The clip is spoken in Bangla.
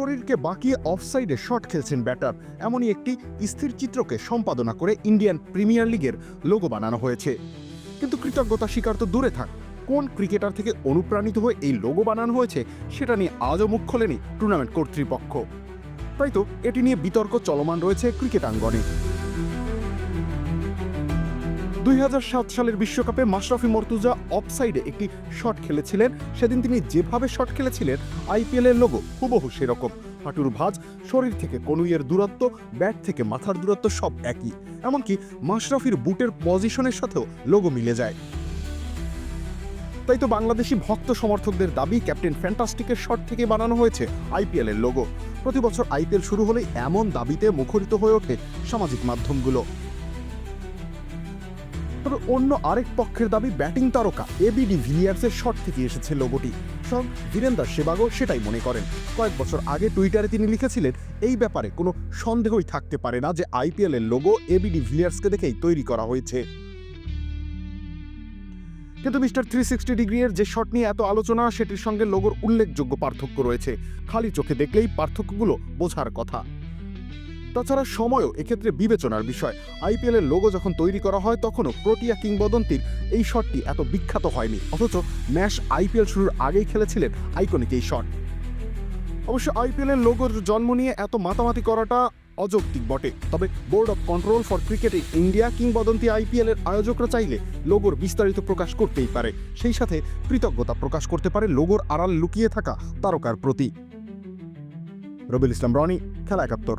শরীরকে বাঁকিয়ে অফসাইডে শট খেলছেন ব্যাটার এমনই একটি স্থির চিত্রকে সম্পাদনা করে ইন্ডিয়ান প্রিমিয়ার লিগের লোগো বানানো হয়েছে। কিন্তু কৃতজ্ঞতা স্বীকার তো দূরে থাক। কোন ক্রিকেটার থেকে অনুপ্রাণিত হয়ে এই লোগো বানানো হয়েছে, সেটা নিয়ে আজও মুখ খোলেনি টুর্নামেন্ট কর্তৃপক্ষ। তাই তো, এটি নিয়ে বিতর্ক চলমান রয়েছে ক্রিকেট আঙ্গনে দুই হাজার সাত সালের বিশ্বকাপে মাশরাফি মর্তুজা অফসাইডে একটি শট খেলেছিলেন। সেদিন তিনি যেভাবে শট খেলেছিলেন আইপিএল এর লোগো হুবহু সেরকম। হাঁটুর ভাঁজ, শরীর থেকে কনুইয়ের দূরত্ব ব্যাট থেকে মাথার দূরত্ব সব একই। এমনকি মাশরাফির বুটের পজিশনের সাথেও লোগো মিলে যায়। তাই তো বাংলাদেশি ভক্ত সমর্থকদের দাবি ক্যাপ্টেন ফ্যান্টাস্টিকের শট থেকে বানানো হয়েছে আইপিএল এর লোগো প্রতি বছর আইপিএল শুরু হলেই এমন দাবিতে মুখরিত হয়ে ওঠে সামাজিক মাধ্যমগুলো। তবে অন্য আরেক পক্ষের দাবি ব্যাটিং তারকা এবিডি ভিলিয়ার্সের শট থেকে এসেছে লোগোটি। সব বীরেন্দার সেবাগও সেটাই মনে করেন। কয়েক বছর আগে টুইটারে তিনি লিখেছিলেন, এই ব্যাপারে কোনো সন্দেহই থাকতে পারে না যে আইপিএল এর লোগো এবিডি ভিলিয়ার্সকে দেখেই তৈরি করা হয়েছে। কিন্তু মিস্টার থ্রি সিক্সটি ডিগ্রি এর যে শট নিয়ে এত আলোচনা, সেটির সঙ্গে লোগোর উল্লেখযোগ্য পার্থক্য রয়েছে। খালি চোখে দেখলেই পার্থক্যগুলো বোঝার কথা। তাছাড়া সময়ও এক্ষেত্রে বিবেচনার বিষয়। আইপিএল এর লোগো যখন তৈরি করা হয়, তখনও প্রোটিয়া কিংবদন্তির এই শটটি এত বিখ্যাত হয়নি। অথচ ম্যাচ আইপিএল শুরুর আগেই খেলেছিলেন আইকনিক এই শট। অবশ্য আইপিএল এর লোগোর জন্ম নিয়ে এত মাতামাতি করাটা অযৌক্তিক বটে। তবে Board of Control for Cricket in India কিংবদন্তি আইপিএল এর আয়োজকরা চাইলে লোগোর বিস্তারিত প্রকাশ করতেই পারে। সেই সাথে কৃতজ্ঞতা প্রকাশ করতে পারে লোগোর আড়াল লুকিয়ে থাকা তারকার প্রতি। রবিল ইসলাম, রনি, খেলা একাত্তর।